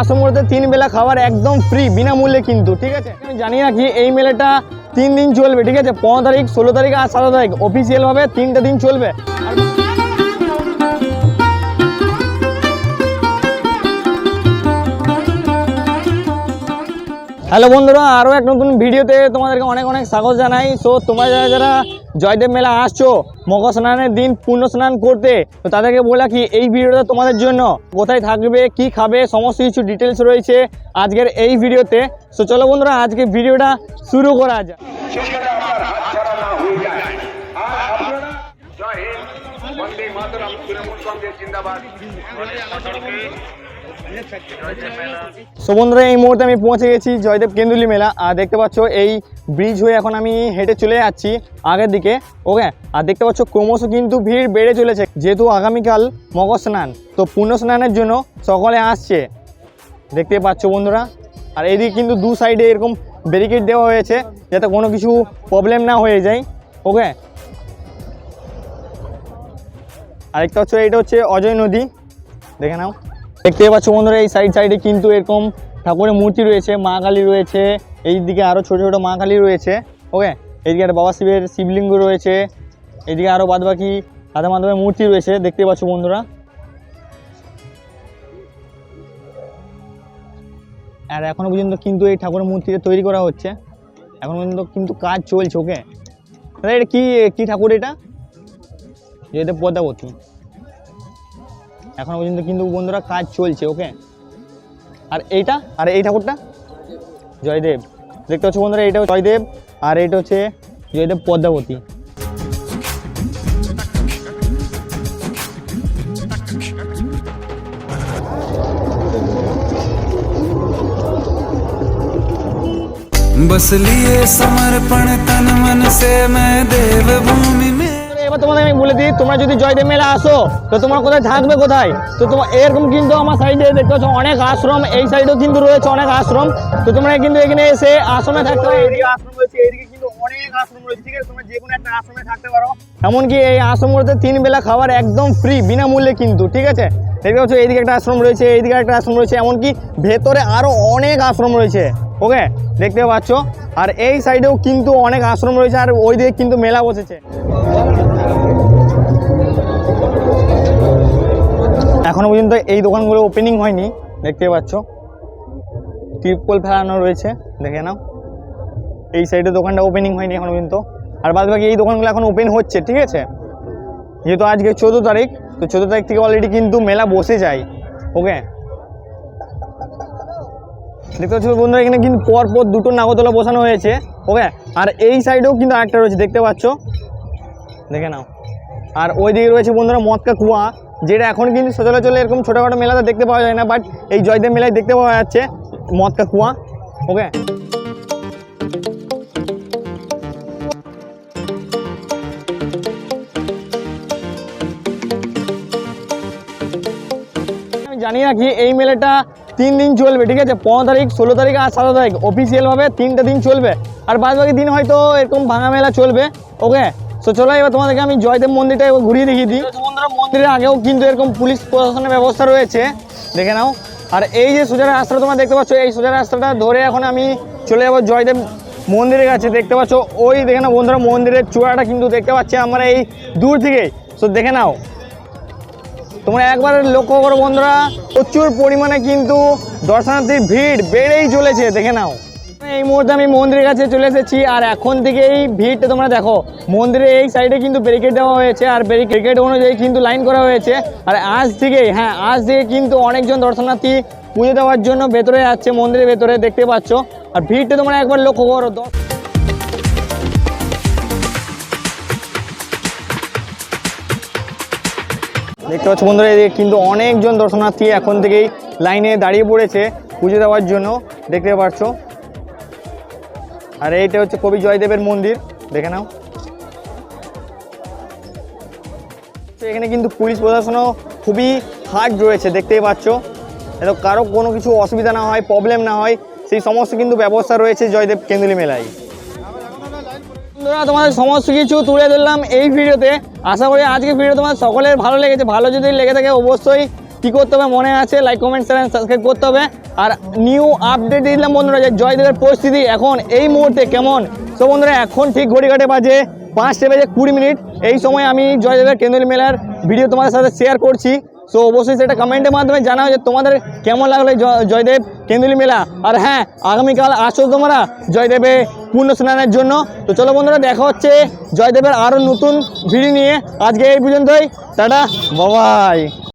আশ্রমতে তিন বেলা খাবার একদম ফ্রি বিনামূল্যে কিন্তু, ঠিক আছে? আমি জানি না কি এই মেলাটা তিন দিন চলবে, ঠিক আছে? পনেরো তারিখ, ষোলো তারিখ আর সতেরো তারিখ অফিসিয়াল ভাবে তিনটা দিন চলবে। আর হ্যালো বন্ধুরা আরও এক নতুন ভিডিওতে তোমাদেরকে অনেক অনেক স্বাগত জানাই। সো তোমরা যারা যারা জয়দেব মেলা আসছো, মকর স্নানের দিন পূর্ণ স্নান করতে, তো তাদেরকে বলা কি এই ভিডিওটা তোমাদের জন্য। কোথায় থাকবে, কি খাবে, সমস্ত কিছু ডিটেলস রয়েছে আজকের এই ভিডিওতে। সো চলো বন্ধুরা, আজকে ভিডিওটা শুরু করা যায় জিন্দাবাদ। সো বন্ধুরা, এই মুহূর্তে আমি পৌঁছে গেছি জয়দেব কেন্দুলি মেলা। আর দেখতে পাচ্ছ, এই ব্রিজ হয়ে এখন আমি হেঁটে চলে যাচ্ছি আগের দিকে ওকে আর দেখতে পাচ্ছ, ক্রমশ কিন্তু ভিড় বেড়ে চলেছে, যেহেতু আগামীকাল মকর স্নান। তো পূর্ণ স্নানের জন্য সকলে আসছে। দেখতে পাচ্ছ বন্ধুরা, আর এদিকে কিন্তু দু সাইডে এরকম ব্যারিকেড দেওয়া হয়েছে, যাতে কোনো কিছু প্রবলেম না হয়ে যায় ওকে আর দেখতে পাচ্ছ, এটা হচ্ছে অজয় নদী। দেখে নাও। দেখতে পাচ্ছ বন্ধুরা, এই সাইড সাইডে কিন্তু এরকম ঠাকুরের মূর্তি রয়েছে, মা কালী রয়েছে, এই দিকে আরও ছোটো ছোটো মা কালী রয়েছে ওকে এইদিকে একটা বাবা শিবের শিবলিঙ্গ রয়েছে এইদিকে আরও বাদ বাকি রাধা মাধবের মূর্তি রয়েছে, দেখতে পাচ্ছ বন্ধুরা। আর এখনও পর্যন্ত কিন্তু এই ঠাকুরের মূর্তিটা তৈরি করা হচ্ছে, এখন পর্যন্ত কিন্তু কাজ চলছে ওকে দাদা এটা কী কী ঠাকুর এটা? যেটা পদ্মাবতী। এখনো পর্যন্ত কিন্তু বন্ধুরা কাজ চলছে ওকে আর এইটা আর এই ঠাকুরটা জয়দেব দেখতে পাচ্ছ বন্ধুরা এটা হচ্ছে জয়দেব আর এটা হচ্ছে জয়দেব পদ্মাবতী बस लिए समर्पण तन मन से मैं देव भूमि में এবার তোমাদের আমি বলে দিই তোমরা যদি জয়দেব মেলা আসো তো তোমরা কোথায় থাকবে কোথায়? তো তোমার এরকম কিন্তু আমার সাইডে দেখতে পাচ্ছ অনেক আশ্রম এই সাইডেও কিন্তু রয়েছে অনেক আশ্রম। তো তোমরা কিন্তু এখানে এসে আশ্রমে থাকতে পারো। এদিকে আশ্রম রয়েছে এদিকে কিন্তু অনেক আশ্রম রয়েছে ঠিক আছে? তোমরা যে কোনো একটা আশ্রমে থাকতে পারো। এমনকি এই আশ্রমগুলোতে তিন বেলা খাবার একদম ফ্রি বিনামূল্যে কিন্তু ঠিক আছে? দেখতে পাচ্ছ এইদিকে একটা আশ্রম রয়েছে এইদিকে একটা আশ্রম রয়েছে এমনকি ভেতরে আরও অনেক আশ্রম রয়েছে ওকে? দেখতে পাচ্ছ? আর এই সাইডেও কিন্তু অনেক আশ্রম রয়েছে আর ওই দিকে কিন্তু মেলা বসেছে। এখনও পর্যন্ত এই দোকানগুলো ওপেনিং হয়নি, দেখতে পাচ্ছ। টিপকল ফেলানো রয়েছে, দেখে নাও। এই সাইডে দোকানটা ওপেনিং হয়নি এখনও পর্যন্ত। আর বাদ বাকি এই দোকানগুলো এখন ওপেন হচ্ছে, ঠিক আছে? যেহেতু আজকে চোদ্দ তারিখ, তো চোদ্দ তারিখ থেকে অলরেডি কিন্তু মেলা বসে যায় ওকে দেখতে পাচ্ছ বন্ধুরা, এখানে কিন্তু পর পর দুটো নাগরদোলা বসানো হয়েছে ওকে আর এই সাইডেও কিন্তু আরেকটা রয়েছে, দেখতে পাচ্ছ? দেখে নাও। আর ওই দিকে রয়েছে বন্ধুরা মদকা কুয়া, যেটা এখন কিন্তু সচরাচর এরকম ছোটোখাটো মেলাতে দেখতে পাওয়া যায় না বাট এই জয়দেব মেলায় দেখতে পাওয়া যাচ্ছে মদকা কুয়া ওকে জানি কি এই মেলাটা তিন দিন চলবে, ঠিক আছে? পনেরো তারিখ, ষোলো তারিখ আর সতেরো তারিখ। অফিসিয়ালভাবে তিনটা দিন চলবে। আর বাদ বাকি দিন হয়তো এরকম ভাঙা মেলা চলবে ওকে তো চলো এবার তোমাদেরকে আমি জয়দেব মন্দিরটা এবার ঘুরিয়ে দেখিয়ে দিই। বন্ধুরা মন্দিরের আগেও কিন্তু এরকম পুলিশ প্রশাসনের ব্যবস্থা রয়েছে দেখে নাও। আর এই যে সোজা রাস্তাটা তোমরা দেখতে পাচ্ছ এই সোজা রাস্তাটা ধরে এখন আমি চলে যাব জয়দেব মন্দিরের কাছে। দেখতে পাচ্ছ ওই দেখে নাও বন্ধুরা মন্দিরের চূড়াটা কিন্তু দেখতে পাচ্ছি আমরা এই দূর থেকে। তো দেখে নাও তোমরা একবার লক্ষ্য করো বন্ধুরা প্রচুর পরিমাণে কিন্তু দর্শনার্থীর ভিড় বেড়েই চলেছে দেখে নাও। এই মুহূর্তে আমি মন্দিরের কাছে চলে এসেছি আর এখন থেকে এই ভিড়টা তোমরা দেখো। মন্দিরের এই সাইডে কিন্তু ব্যারিকেড দেওয়া হয়েছে আর ব্যারিকেড অনুযায়ী কিন্তু লাইন করা হয়েছে। আর আজ থেকেই হ্যাঁ আজ থেকে কিন্তু অনেকজন দর্শনার্থী পুজো দেওয়ার জন্য ভেতরে যাচ্ছে, মন্দিরের ভেতরে দেখতে পাচ্ছ। আর ভিড়টা তোমরা একবার লক্ষ্য করো। দ- দেখতে পাচ্ছ বন্ধুরা, এদিকে কিন্তু অনেকজন দর্শনার্থী এখন থেকেই লাইনে দাঁড়িয়ে পড়েছে পুজো দেওয়ার জন্য। দেখতে পাচ্ছ। আর এইটা হচ্ছে কবি জয়দেবের মন্দির, দেখে নাও। তো এখানে কিন্তু পুলিশ প্রশাসনও খুবই হার্ড রয়েছে, দেখতেই পাচ্ছ। এত কারও কোনো কিছু অসুবিধা না হয় প্রবলেম না হয়, সেই সমস্ত কিন্তু ব্যবস্থা রয়েছে জয়দেব কেন্দ্রী মেলায়। বন্ধুরা, তোমাদের সমস্ত কিছু তুলে ধরলাম এই ভিডিওতে। আশা করি আজকে ভিডিও তোমার সকলের ভালো লেগেছে। ভালো যদি লেগে থাকে, অবশ্যই কী করতে হবে মনে আছে লাইক কমেন্ট শেয়ার সাবস্ক্রাইব করতে হবে। আর নিউ আপডেট দিয়ে দিলাম বন্ধুরা যে জয়দেবের পরিস্থিতি এখন এই মুহূর্তে কেমন? তো বন্ধুরা, এখন ঠিক ঘড়িঘাটে বাজে পাঁচটা বেজে কুড়ি মিনিট। এই সময় আমি জয়দেবের কেন্দ্রীয় মেলার ভিডিও তোমাদের সাথে শেয়ার করছি। সো অবশ্যই সেটা কমেন্টের মাধ্যমে জানাও যে তোমাদের কেমন লাগল জয়দেব কেন্দ্রীয় মেলা। আর হ্যাঁ আগামীকাল আসো তোমরা জয়দেবে পূর্ণ স্নানের জন্য। তো চলো বন্ধুরা, দেখা হচ্ছে জয়দেবের আরও নতুন ভিডিও নিয়ে। আজকে এই পর্যন্তই। টাটা বাবাই